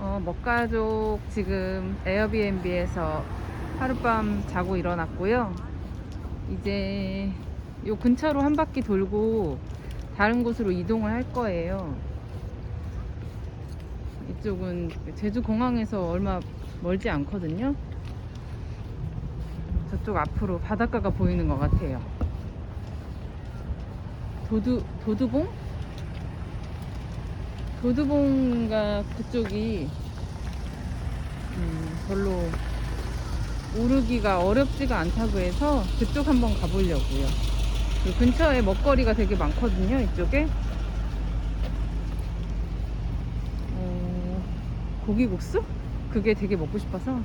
어, 먹가족 지금 에어비앤비에서 하룻밤 자고 일어났고요. 이제 요 근처로 한 바퀴 돌고 다른 곳으로 이동을 할 거예요. 이쪽은 제주 공항에서 얼마 멀지 않거든요. 저쪽 앞으로 바닷가가 보이는 것 같아요. 도두 도두봉? 도두봉가 그쪽이 음, 별로 오르기가 어렵지가 않다고 해서 그쪽 한번 가보려고요. 그 근처에 먹거리가 되게 많거든요. 이쪽에 어, 고기국수? 그게 되게 먹고 싶어서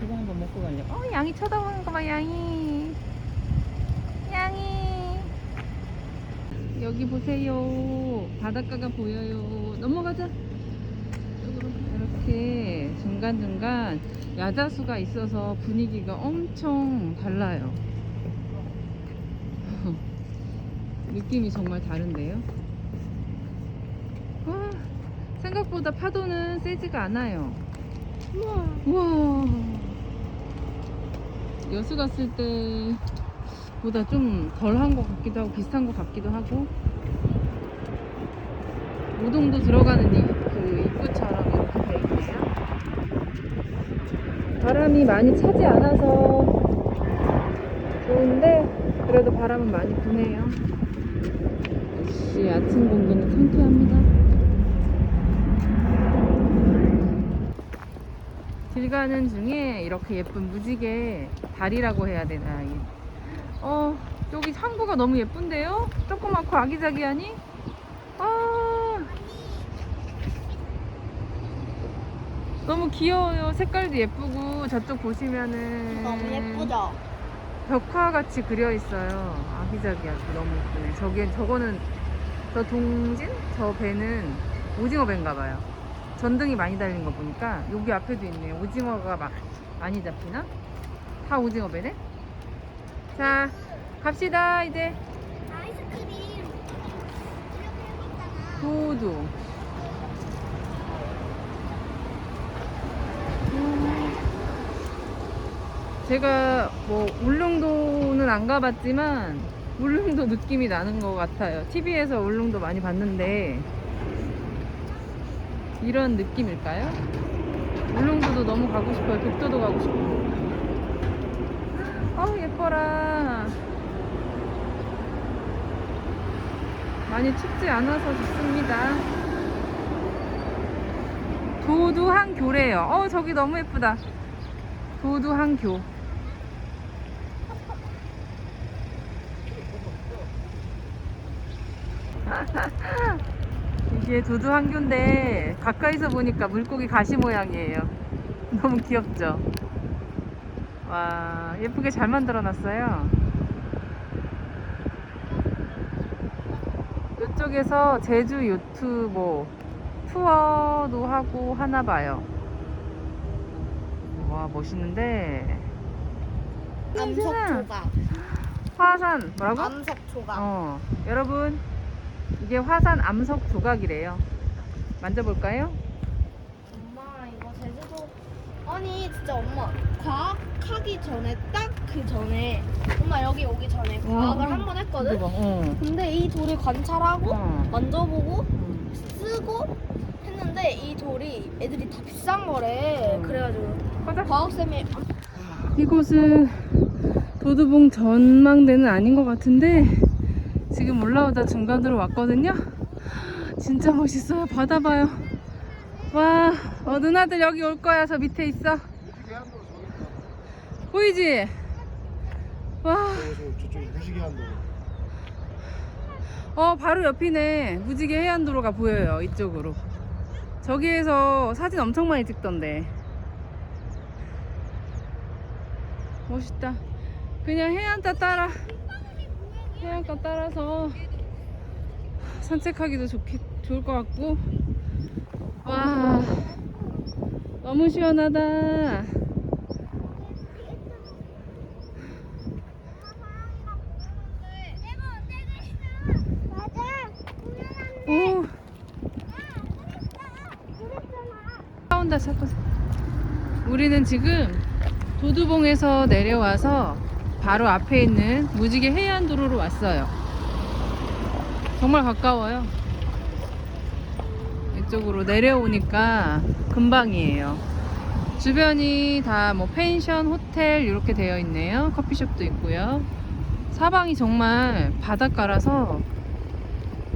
그거 한번 먹고 가려고. 어, 양이 쳐다보는 거 봐, 양이. 양이. 여기 보세요. 바닷가가 보여요. 넘어가자. 이렇게 중간중간 야자수가 있어서 분위기가 엄청 달라요. 느낌이 정말 다른데요. 와, 생각보다 파도는 세지가 않아요. 우와. 우와. 여수 갔을 때 보다 좀 덜한 것 같기도 하고 비슷한 것 같기도 하고 우동도 들어가는 이, 그 입구처럼 이렇게 돼 있네요. 바람이 많이 차지 않아서 좋은데 그래도 바람은 많이 부네요. 역시 아침 공기는 상쾌합니다. 길 가는 중에 이렇게 예쁜 무지개 다리라고 해야 되나 이- 어 여기 항구가 너무 예쁜데요 조그맣고 아기자기하니 아 너무 귀여워요 색깔도 예쁘고 저쪽 보시면은 너무 예쁘죠? 벽화 같이 그려 있어요 아기자기하고 너무 예쁘네 저게 저거는 저 동진 저 배는 오징어 배인가 봐요 전등이 많이 달린 거 보니까 여기 앞에도 있네요. 오징어가 막 많이 잡히나? 다 오징어 배네? 자, 갑시다, 이제. 아이스크림. 도도. 음. 제가 뭐 울릉도는 안 가봤지만 울릉도 느낌이 나는 것 같아요. TV에서 울릉도 많이 봤는데 이런 느낌일까요? 울릉도도 너무 가고 싶어요. 독도도 가고 싶고. 어 예뻐라. 많이 춥지 않아서 좋습니다. 도두항 교래요. 어 저기 너무 예쁘다. 도두항 교. 이게 도두항교인데 가까이서 보니까 물고기 가시 모양이에요. 너무 귀엽죠? 와 예쁘게 잘 만들어 놨어요. 이쪽에서 제주 요트 뭐 투어도 하고 하나 봐요. 와 멋있는데 암석 조각. 화산 뭐라고? 암석 조각. 어 여러분 이게 화산 암석 조각이래요. 만져볼까요? 아니 진짜 엄마 과학 하기 전에 딱 그 전에 엄마 여기 오기 전에 과학을 한 번 했거든. 이거 봐. 어. 근데 이 돌을 관찰하고 어. 만져보고 음. 쓰고 했는데 이 돌이 애들이 다 비싼 거래. 음. 그래가지고 가자. 과학 쌤이 이곳은 도두봉 전망대는 아닌 것 같은데 지금 올라오다 중간으로 왔거든요. 진짜 멋있어요. 바다 봐요. 와, 어, 누나들 여기 올 거야. 저 밑에 있어. 보이지? 와, 어, 바로 옆이네. 무지개 해안도로가 보여요. 이쪽으로. 저기에서 사진 엄청 많이 찍던데. 멋있다. 그냥 해안가 따라, 해안가 따라서 산책하기도 좋겠, 좋을 것 같고. 와, 너무 시원하다. 우리는 지금 도두봉에서 내려와서 바로 앞에 있는 무지개 해안 도로로 왔어요. 정말 가까워요. 이 쪽으로 내려오니까 금방이에요. 주변이 다 뭐 펜션, 호텔 이렇게 되어 있네요. 커피숍도 있고요. 사방이 정말 바닷가라서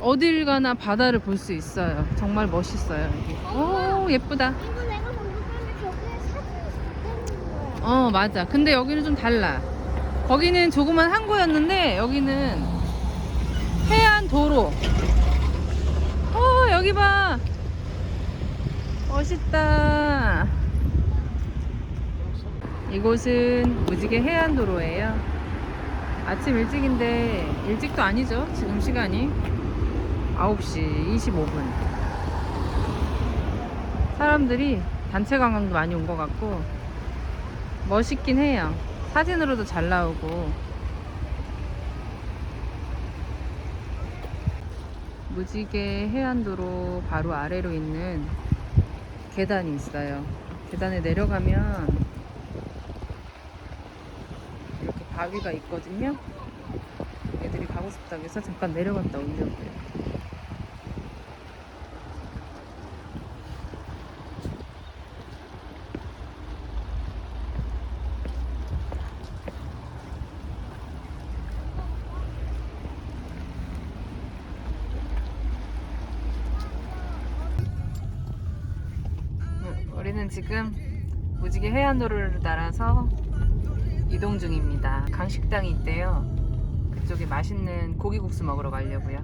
어딜 가나 바다를 볼 수 있어요. 정말 멋있어요 여기. 오 예쁘다. 이거 내가 방금 봤는데 저기에 사진이 찍는 거야. 어 맞아. 근데 여기는 좀 달라. 거기는 조그만 항구였는데 여기는 해안 도로. 어 여기 봐 멋있다 이곳은 무지개 해안도로예요 아침 일찍인데 일찍도 아니죠 지금 시간이 9시 25분 사람들이 단체 관광도 많이 온 것 같고 멋있긴 해요. 사진으로도 잘 나오고. 무지개 해안도로 바로 아래로 있는 계단이 있어요. 계단에 내려가면 이렇게 바위가 있거든요. 애들이 가고 싶다고 해서 잠깐 내려갔다 오려고요. 음, 우리는 지금 무지개 해안도로를 따라서 이동 중입니다. 강식당이 있대요. 그쪽에 맛있는 고기국수 먹으러 가려고요.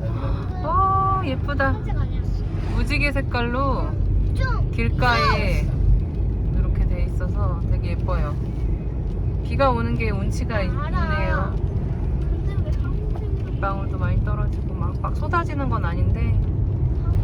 오 예쁘다. 깜짝 아니었어. 무지개 색깔로 좀. 길가에 이렇게 돼 있어서 되게 예뻐요. 비가 오는 게 운치가 있네요. 근데 왜 한국 방울도 많이 떨어지고 막, 막 쏟아지는 건 아닌데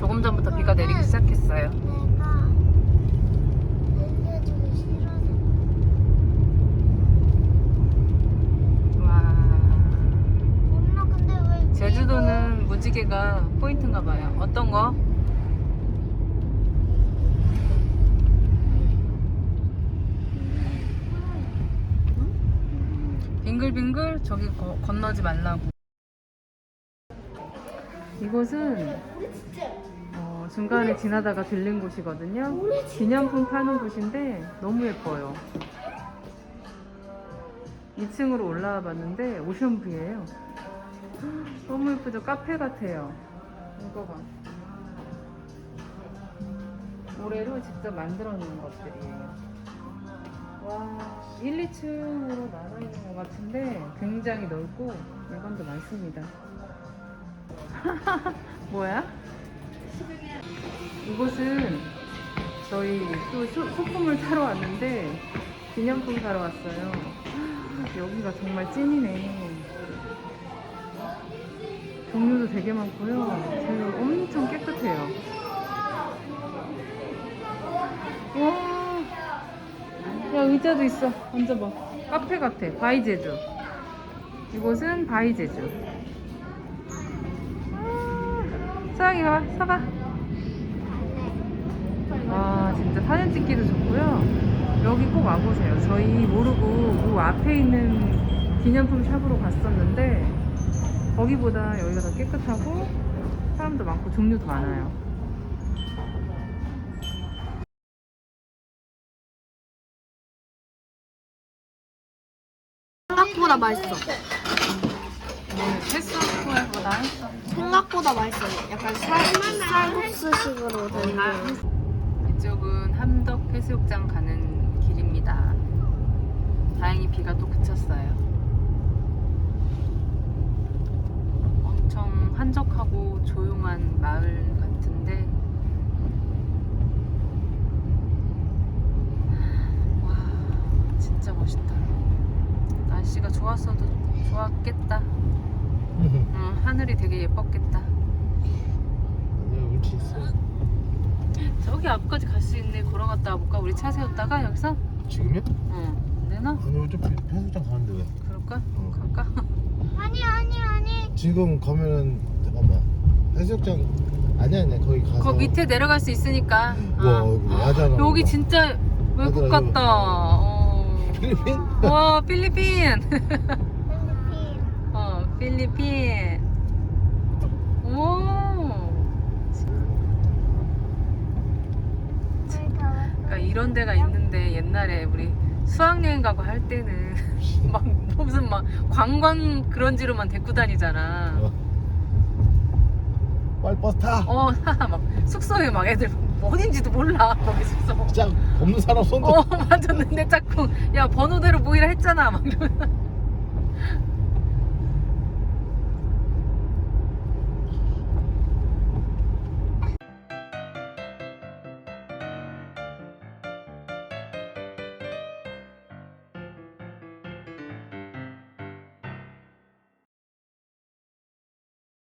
조금 전부터 비가 내리기 시작했어요. 제주도는 무지개가 포인트인가 봐요. 어떤 거? 빙글빙글 저기 거- 건너지 말라고. 이곳은 어, 중간에 지나다가 들린 곳이거든요. 기념품 파는 곳인데 너무 예뻐요. 2층으로 올라와 봤는데 오션뷰예요. 너무 예쁘죠? 카페 같아요. 이거 봐. 모래로 직접 만들어 놓은 것들이에요. 와, 1, 2층으로 나눠 있는 것 같은데 굉장히 넓고 물건도 많습니다. 뭐야? 이곳은 저희 또 소, 소품을 사러 왔는데 기념품 사러 왔어요. 여기가 정말 찐이네. 종류도 되게 많고요. 엄청 깨끗해요. 와, 야 의자도 있어. 앉아봐. 카페 같아. 바이제주. 이곳은 바이제주. 아, 서영이 가봐. 서봐. 와 진짜 사진 찍기도 좋고요. 여기 꼭 와보세요. 저희 모르고 그 앞에 있는 기념품 샵으로 갔었는데 거기보다 여기가 더 깨끗하고 사람도 많고 종류도 많아요. 생각보다 맛있어. 패스트푸드보다 생각보다 맛있어. 약간 살, 쌀국수식으로 된 거. 이쪽은 함덕 해수욕장 가는 길입니다. 다행히 비가 또 그쳤어요. 엄청 한적하고 조용한 마을 같은데 와 진짜 멋있다. 날씨가 좋았어도 좋았겠다. 응, 하늘이 되게 예뻤겠다. 아니야 울치 있어. 저기 앞까지 갈 수 있는데 걸어갔다 와볼까? 우리 차 세웠다가 여기서? 지금이야? 응. 되나? 아니 어차피 해수장 가는데 왜? 그럴까? 어. 갈까? 아니 아니 아니. 지금 가면은 잠깐만 해수욕장 아니야 아니야 거기 가서 거 밑에 내려갈 수 있으니까. 와 어. 여기 야자가 여기 진짜 외국 같다. 어. 필리핀? 와 필리핀. 필리핀. 어 필리핀. 오. 그러니까 이런 데가 있는데 옛날에 우리 수학여행 가고 할 때는 막 무슨 막 관광 그런지로만 데리고 다니잖아. 어. 빨리 버스 타 어, 막 숙소에 막 애들 어딘지도 몰라 거기 숙소. 진짜 없는 사람 손도 어 맞았는데 자꾸 야 번호대로 모이라 했잖아 막 이러면